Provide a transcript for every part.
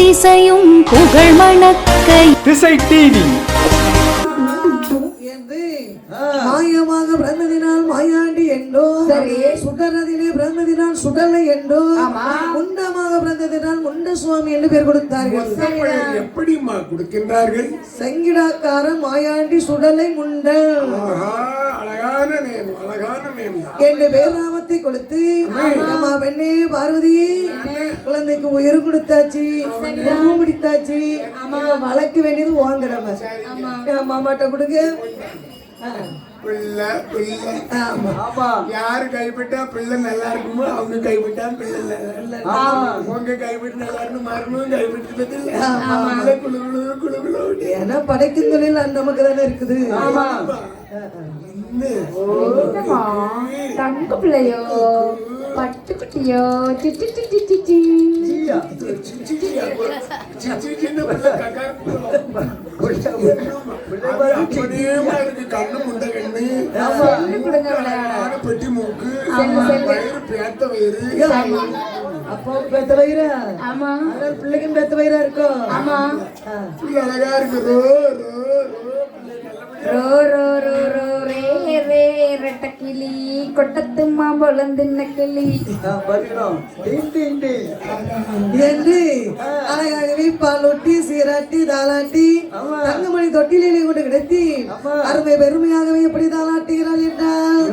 எத்திசையும் புகழ் மணக்கை. திசை டிவி என்று மாயமாக பிறந்ததினால் மாயாண்டி என்றோ சரி. சுடரதிலே பிறந்ததினால் சுடலை என்றோ. முண்டமாக பிறந்ததினால் முண்ட சுவாமி என்று பெயர் கொடுத்தார்கள். எப்படிம்மா கொடுக்கின்றார்கள்? சங்கிடாக்காரன் மாயாண்டி சுடலை முண்டல். அழகான நேம் அழகான நேம் என்று பேராமத்தை கொடுத்து அம்மா பெண்ணே பார்வதி குழந்தைக்கு உயிர் கொடுத்தாச்சு உணவு பிடித்தாச்சு வளர்க்க வேண்டியது வாங்குறவ மாமாட்ட கொடுங்க. ஆ. பிள்ளை. பிள்ளை ஆமா. யாரு கைவிட்டா பிள்ளை நல்லா இருக்குமோ அவங்க கைவிட்டா பிள்ளை நல்லா இருக்கும். உங்க கைவிட்டு நல்லா இருக்கணும் மருமகம் கைவிட்டு பிள்ளை குழு குழு குழு குழு ஏன்னா படைக்கும் தொழில் அந்த நமக்கு தானே இருக்குது. என்னம்மா, தங்க பிள்ளையோ பட்டுக்குட்டியோ சி, சி, சி, சி, சி, சி. சின்ன பிள்ளை அப்படியே இருக்கு கண்ணு முண்டை கண்ணு செல்லு கொடுங்க விளையாட. அழகான பெட்டி மூக்கு பேத்த வயிறு அப்போ பெத்த வயிறா ஆமா அதனால பிள்ளைக்கும் பெத்த வயிறா இருக்கும் ஆமா அழகா இருக்கு ரோ ரோ ரோ ரோ ரோ ரோ ரோ ரே ரே ரெட்ட கிளி கொட்டத்து மாம்பழம் தின்ன கிளி. என்று அழகாகவே பாலூட்டி சீராட்டி தாளாட்டி. தங்கமணி தொட்டிலே கொண்டு கிடத்தி. அருமை பெருமையாகவே எப்படி தாளாட்டுகிறாள் என்றால்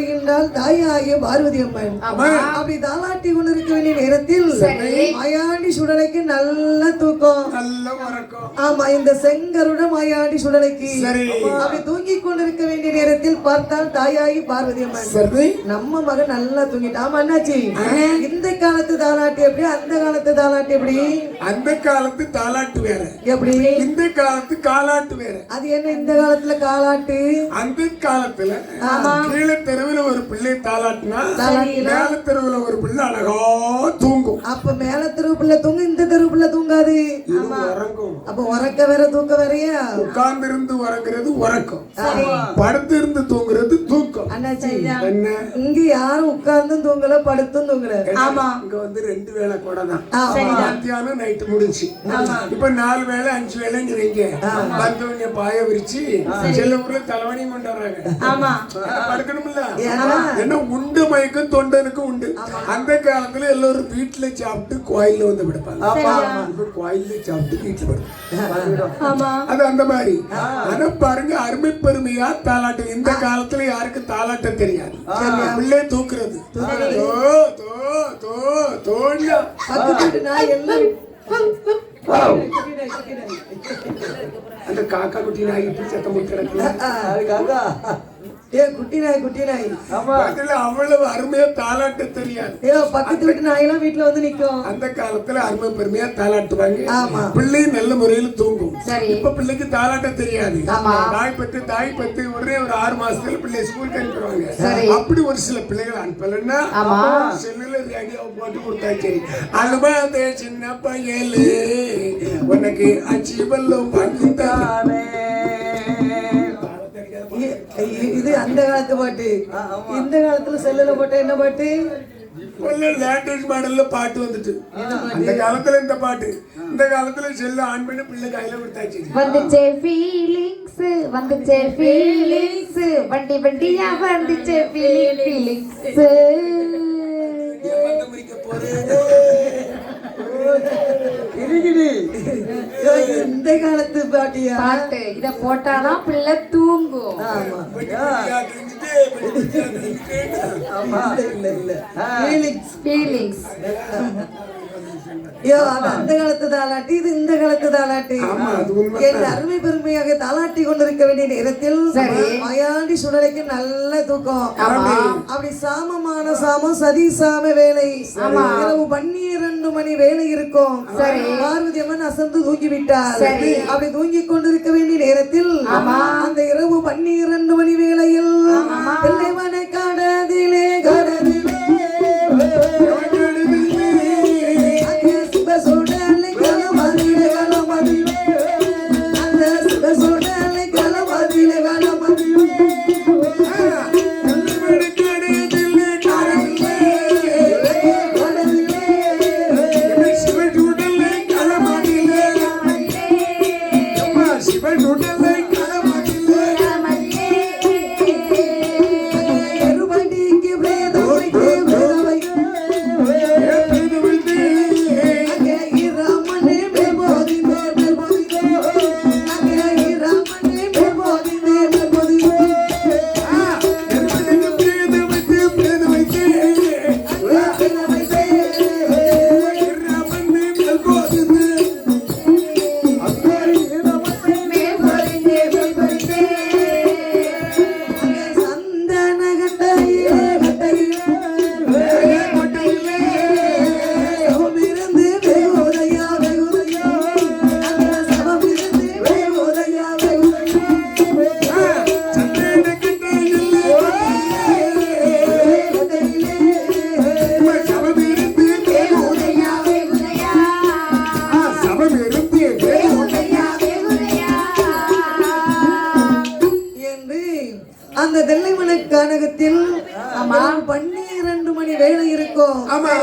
தாலாட்டி வருகின்றால் தாயாகிய பார்வதி அம்மன் அப்படி தாலாட்டி கொண்டிருக்க வேண்டிய நேரத்தில். மாயாண்டி சுடலைக்கு நல்ல தூக்கம். நல்ல உறக்கம். ஆமா இந்த செங்கருட மாயாண்டி சுடலைக்கு. அப்படி தூங்கிக் கொண்டிருக்க வேண்டிய நேரத்தில் பார்த்தால் தாயாகி பார்வதி அம்மன் நம்ம மகன் நல்லா தூங்கிட்டான் ஆமா என்னாச்சு இந்த காலத்து தாலாட்டி எப்படி? அந்த காலத்து தாலாட்டி எப்படி? அந்த காலத்து தாலாட்டு வேற. எப்படி? இந்த காலத்து காலாட்டு வேற. அது என்ன இந்த காலத்துல காலாட்டு? அந்த காலத்துல கீழே தெருவுல ஒரு பிள்ளை தாலாட்டுனா தாலாட்டினா? மேல தெருவுல ஒரு பிள்ளை அழகா தூங்கும் அப்ப மேல தெருவுக்குள்ள தூங்கு இந்த தெருவுக்குள்ள தூங்காது. அப்ப உறக்க வேற தூக்க வேறயா? உட்கார்ந்து இருந்து உறங்குறது உறக்கம். படுத்து இருந்து தூங்குறது தூக்கம். என்ன? இங்க யாரும் உட்கார்ந்தும் தூங்கல படுத்தும் தூங்கல. ஆமா. இங்க வந்து ரெண்டு வேளை கூட தான். மத்தியானம் நைட்டு முடிஞ்சு. இப்ப நாலு வேளை அஞ்சு வேலைங்கிறீங்க வந்தவங்க பாய விரிச்சு சில ஊர்ல தலைவணி கொண்டு வர்றாங்க ஆமா படுக்கணும்ல? என்ன உண்டு மயக்கம் தொண்டனுக்கு உண்டு. அந்த காலத்துல எல்லாரும் வீட்டுல சாப்பிட்டு கோயில்ல வந்து படுப்பாங்க. சாப்பிட்டு வீட்டுல அது அந்த மாதிரி. ஆனா பாருங்க அருமை பெருமையா தாலாட்டு. இந்த காலத்துல யாருக்கும் தாலாட்ட தெரியாது? பிள்ளை தூக்குறது. தோ அந்த காக்கா குட்டி நாய் இப்படி சத்தம் கிடக்குல ஏ குட்டி நாய் குட்டி நாய் அதுல அவ்வளவு அருமையா தாலாட்ட தெரியாது ஏ பக்கத்து வீட்டு நாயெல்லாம் வீட்டுல வந்து நிக்கும் அந்த காலத்துல அருமை பெருமையா தாலாட்டுவாங்க ஆமா. பிள்ளை நல்ல முறையில் தூங்கும் சரி. இப்ப பிள்ளைக்கு தாலாட்ட தெரியாது ஆமா. தாய் பத்து தாய் பத்து ஒரே ஒரு ஆறு மாசத்துல பிள்ளை ஸ்கூலுக்கு அனுப்பிடுவாங்க சரி. அப்படி ஒரு சில பிள்ளைகள் அனுப்பலன்னா ஆமா. செல்லுல ரேடியோ போட்டு கொடுத்தா சரி அனுபவத்தை சின்ன பையலு உனக்கு அச்சிவல்லம் பங்குதானே இது அந்த காலத்து பாட்டு இந்த காலத்துல செல்லுல போட்ட என்ன பாட்டு லேட்டஸ்ட் மாடல்ல பாட்டு வந்துட்டு அந்த காலத்துல இந்த பாட்டு இந்த காலத்துல செல்ல ஆன் பண்ணி பிள்ளை கையில கொடுத்தாச்சு வந்துச்சே ஃபீலிங்ஸ் வந்துச்சே ஃபீலிங்ஸ் வண்டி வண்டியா வந்துச்சே ஃபீலிங் ஃபீலிங்ஸ் இந்த காலத்து பாட்டியா? பாட்டு. இத போட்டாதான் பிள்ளை தூங்கும். ஆமா. ஆமா. இல்ல இல்ல. ஃபீலிங்ஸ் ஃபீலிங்ஸ் ஐயோ அது அந்த காலத்து தாலாட்டி இது இந்த காலத்து தாலாட்டி. என் அருமை பெருமையாக தாலாட்டி கொண்டிருக்க வேண்டிய நேரத்தில். மயாண்டி சுடலைக்கு நல்ல தூக்கம். அப்படி சாமமான சாமம் சதி சாம வேலை. இரவு பன்னிரண்டு மணி வேலை இருக்கும். பார்வதி அம்மன் அசந்து தூங்கி விட்டார். அப்படி தூங்கி கொண்டிருக்க வேண்டிய நேரத்தில் அந்த இரவு பன்னிரண்டு மணி வேளையில் பிள்ளைமனை காடதிலே காடதிலே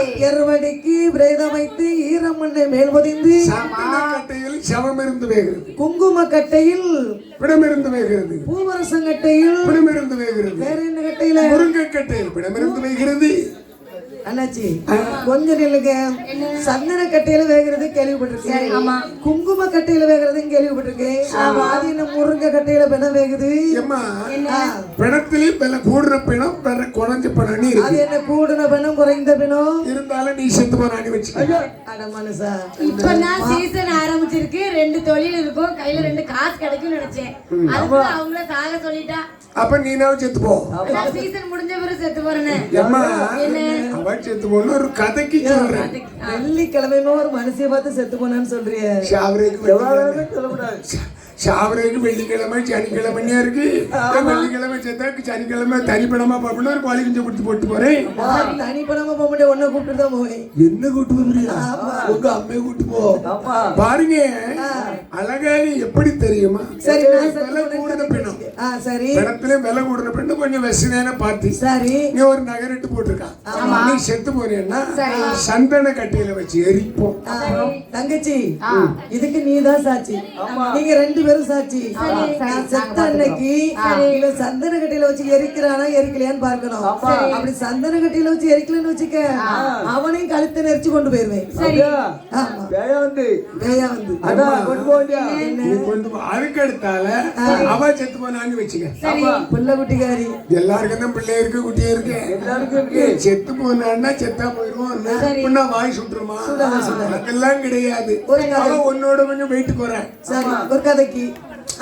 எருவடிக்கு பிரேதம் வைத்து ஈரமண்ணை மேல் பொதிந்து கட்டையில் சவம் இருந்து வேகிறது. குங்கும கட்டையில் பிடமிருந்து வேகிறது. பூவரசங்கட்டையில் பிடமிருந்து வேகிறது. வேற என்ன கட்டையில? முருங்கை கட்டையில் பிடமிருந்து வேகிறது. அண்ணாச்சி கொஞ்சம் நில்லுங்க. சந்தன கட்டையில வேகிறது கேள்விப்பட்டிருக்கேன். ஆமா. குங்கும கட்டையில வேகிறதும் கேள்விப்பட்டிருக்கேன். அது என்ன முருங்கை கட்டையில பெணம் வேகுது? ஏம்மா ஆ, பிணத்திலே பிண கூடுற பிணம் பிற குறைஞ்ச பிணம்னு அது இருக்கு. என்ன கூடுன பெணம் குறைந்த பெணம்? இருந்தாலும் நீ செத்து வச்சுக்க. அட மனுஷா இப்பதான் சீசன் ஆரம்பிச்சிருக்கு ரெண்டு தொழில் இருக்கும் கையில ரெண்டு காசு கிடைக்கும்னு நினைச்சேன். அதுக்கு அவங்கள சாக சொல்லிட்டா அப்ப நீனாவும் செத்து போ. சீசன் முடிஞ்ச பிறகு செத்து போறேன்னு அவன் செத்து போன ஒரு கதைக்கு சொல்றேன். வெள்ளிக்கிழமையுமே ஒரு மனுஷிய பார்த்து செத்து போனான்னு சொல்றிய. வெள்ளிக்கிழமை. ஷாவரேக்கு வெள்ளிக்கிழமை சனிக்கிழமையா இருக்கு? வெள்ளிக்கிழமை செத்தாக்கு சனிக்கிழமை தனிப்படமா பார்ப்பணும் ஒரு கோழி குஞ்சு கொடுத்து போட்டு போறேன். தனிப்படமா போக முடியாது ஒன்ன கூப்பிட்டு தான் போவேன். என்ன கூட்டு போறியா உங்க அம்மையை கூட்டு போ. பாருங்க அழகாரி எப்படி தெரியுமா? சரி, கூடுன பிணம் சரி. பிணத்துல விலை கூடுன பிணம் கொஞ்சம் வெசனையான பார்த்தி சரி. நீ ஒரு நகரிட்டு போட்டிருக்கான் நீ செத்து போனேன்னா சந்தன கட்டையில வச்சு எரிப்போம். தங்கச்சி இதுக்கு நீதான் சாட்சி. நீங்க ரெண்டு பேரும் சாட்சி. செத்த அன்னைக்கு இவன் சந்தன கட்டையில வச்சு எரிக்கிறானா எரிக்கலையான்னு பார்க்கணும். அப்படி சந்தன கட்டையில வச்சு எரிக்கலன்னு வச்சுக்க அவனையும் கழுத்தை நெரிச்சு கொண்டு போயிருவேன். ஆமா. பேயா வந்து நீ போனான்னு வச்சுக்க. புள்ள குட்டிக்காரி. எல்லாருக்கும் தான் பிள்ளை இருக்கு குட்டியே இருக்கு. செத்து போனான்னா செத்தா போயிருவோம் வாய் சுட்டுருமா? அதெல்லாம் கிடையாது. அவன் உன்னோட கொஞ்சம் வெயிட் போறேன் ஒரு கதைக்கு.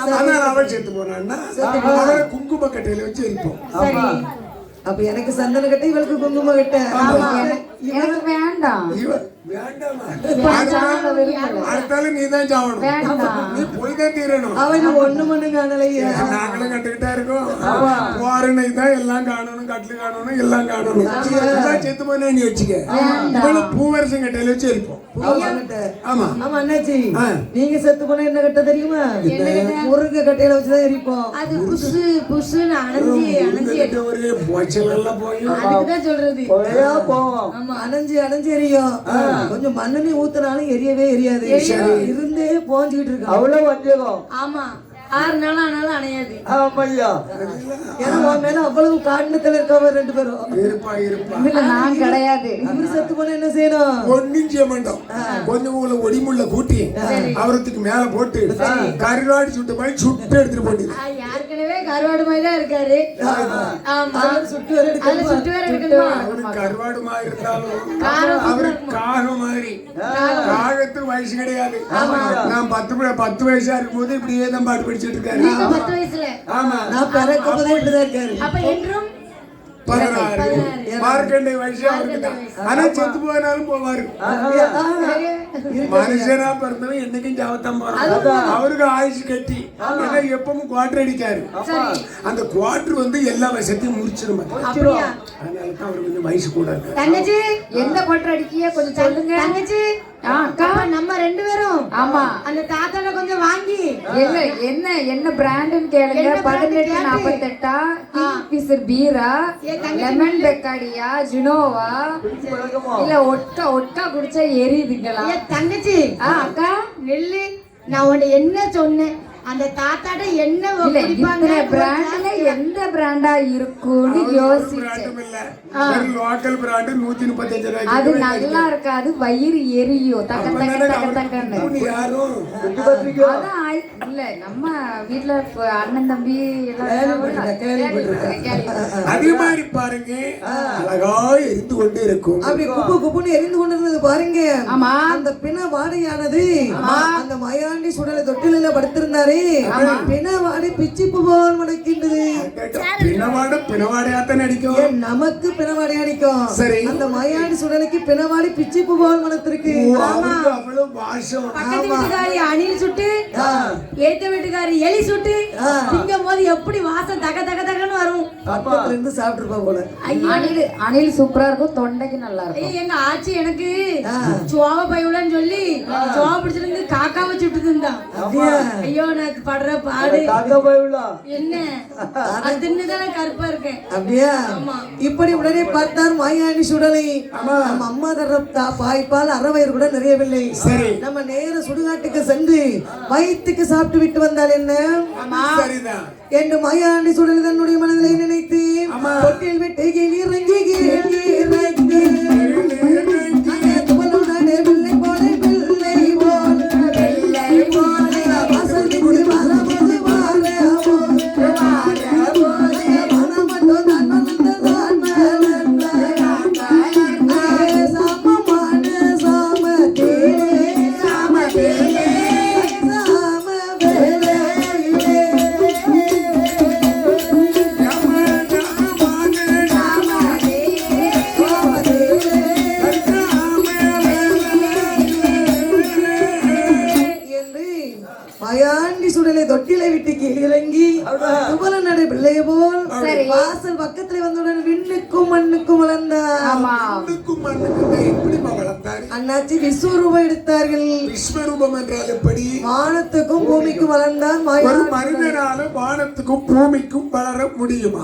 அதனால அவள் செத்து போனான்னா குங்கும கட்டையில வச்சு இருப்போம் அப்ப எனக்கு சந்தன கட்டை இவளுக்கு குங்கும கட்டை. வேண்டாம். அடுத்தாலும் நீ தான் சாவணும் நீ போய் தான் தீரணும் அவன் ஒண்ணு மண்ணு காணலையா நாங்களும் கட்டுக்கிட்டா இருக்கோம். தான் எல்லாம் காணணும் கட்டில காணணும் எல்லாம் காணணும். செத்து போனா நீ வச்சுக்க இவ்வளவு பூவரசம் கட்டையில வச்சு இருப்போம் ஆமா. ஆமா அண்ணாச்சி. நீங்க செத்து போனா என்ன கட்ட தெரியுமா? முருங்கை கட்டையில வச்சுதான் எரிப்போம். அது புசுன்னு அணைஞ்சி அணைஞ்சி. கட்ட ஒரே போச்சல் எல்லாம் போய் அதுக்குதான் சொல்றது ஆமா. அணைஞ்சு அணைஞ்சு எரியும். கொஞ்சம் மண்ணெண்ணி ஊத்துனாலும் எரியவே எரியாது. இருந்தே போஞ்சுக்கிட்டு இருக்கு அவ்வளவு வஞ்சகம் ஆமா. ஆறு நாள் ஆனாலும் அணையாது. ஆமையா ஏன்னா உன் மேல அவ்வளவு காரணத்துல இருக்கவங்க ரெண்டு பேரும். இருப்பா இருப்பா. இல்ல நான் கிடையாது. இவரு செத்து போனா என்ன செய்யணும்? ஒன்னும் செய்ய மாட்டோம் கொஞ்சம் உங்களை ஒடிமுள்ள கூட்டி அவரத்துக்கு மேல போட்டு கருவாடி சுட்ட மாதிரி சுட்டு எடுத்துட்டு போட்டு ஏற்கனவே கருவாடு மாதிரி தான் இருக்காரு. ஆமா. சுட்டு சுட்டு வேற எடுக்கணுமா? அவரு கருவாடு மாதிரி இருந்தாலும் காரம் அவரு காகம் மாதிரி. காகத்துக்கு வயசு கிடையாது. நான் பத்து பத்து வயசா இருக்கும்போது இப்படியே தான் பாட்டு படிச்சிட்டு இருக்காரு பத்து வயசுல. ஆமா. நான் பிறக்கும் போதே இப்படிதான் இருக்காரு. அப்ப என்றும் பதினாறு. மார்க்கண்டை வயசு அவருக்கு தான். ஆனா செத்து போனாலும் போவாரு. மனுஷனா பிறந்தவன் என்னைக்கும் ஜாவத்தான் போறான். அவருக்கு ஆயுசு கட்டி. ஏன்னா எப்பவும் குவாட்டர் அடிக்காரு அந்த குவாட்டர் வந்து எல்லா வசத்தையும் முடிச்சிடும் அதனால தான் அவருக்கு கொஞ்சம் வயசு கூட இருக்கு தங்கச்சி எந்த கொட்டை அடிக்கிய கொஞ்சம் சொல்லுங்க. தங்கச்சி. ஆமா. அந்த தாத்தாட கொஞ்சம் வாங்கி. இல்ல என்ன என்ன பிராண்டுன்னு கேளுங்க. என்ன பதினெட்டு கேட்டு? நாப்பத்தெட்டா? கிங்ஃபிஷர் பீரா லெமன் பெக்காடியா ஜுனோவா இல்ல ஒட்கா ஒட்கா குடிச்சா எரியுதுங்களா? தங்கச்சி. அக்கா. நெல்லு. நான் உன்னை என்ன சொன்னேன்? அந்த தாத்தாட்ட என்ன குடிப்பாங்க? பிராண்ட்ல எந்த பிராண்டா இருக்கும்னு யோசிச்சேன் லோக்கல் பிராண்டு அது நல்லா இருக்காது வயிறு எரியும். தக்க தக்க தக்க தக்கன்னு. அதான் இல்ல நம்ம வீட்ல அண்ணன் தம்பி. அதே மாதிரி பாருங்க அழகா எரிந்து கொண்டே இருக்கும். அப்படி குப்பு குப்புன்னு எரிந்து கொண்டிருந்தது பாருங்க. ஆமா. அந்த பிண வாடையானது அந்த மயாண்டி சுடலை தொட்டில படுத்திருந்தாரு. பிணவாடு. பிணவாடையாத்தான் அடிக்கும். நமக்கு பிணவாடை அடிக்கும்? சரி. அந்த மயாண்டி சுடலைக்கு பிணவாடி அவ்வளவு வீட்டுக்காரி அணில் சுட்டு ஏத்த வீட்டுக்காரி எலி சுட்டு திங்கும் போது எப்படி வாசம் தக தக தகன்னு வரும். பக்கத்துல இருந்து சாப்பிட்டுருப்பா போல அணில் அணில் சூப்பரா இருக்கும் தொண்டைக்கு நல்லா இருக்கும். எங்க ஆச்சி எனக்கு சோவ பையுலன்னு சொல்லி சோவ பிடிச்சிருந்து காக்காவை சுட்டு இருந்தான். ஐயோ எனக்கு படுற பாடு காக்க போயுள்ளா என்ன? அது தின்னுதானே கருப்பா இருக்கேன். அப்படியா? இப்படி உடனே பார்த்தார் மாயாண்டி சுடலை. நம்ம அம்மா தர பாய்ப்பால் அறவயிறு கூட நிறையவில்லை. சரி. நம்ம நேர சுடுகாட்டுக்கு சென்று வயிற்றுக்கு சாப்பிட்டு விட்டு வந்தால் என்ன? என்று மாயாண்டி சுடலை தன்னுடைய மனதிலே நினைத்து தொட்டில் விட்டு இறங்கி இறங்கி தொட்டிலை விட்டு கீழ் இறங்கி துபல நடை பிள்ளைய போல் வாசல் பக்கத்துல வந்தவுடன் விண்ணுக்கும் மண்ணுக்கும் வளர்ந்தார். மண்ணுக்கும் எப்படிமா வளர்த்தாரு அண்ணாச்சி விஸ்வரூபம் எடுத்தார்கள். விஸ்வரூபம் என்றால் எப்படி? வானத்துக்கும் பூமிக்கும் வளர்ந்தார் மனிதனால வானத்துக்கும் பூமிக்கும் வளர முடியுமா?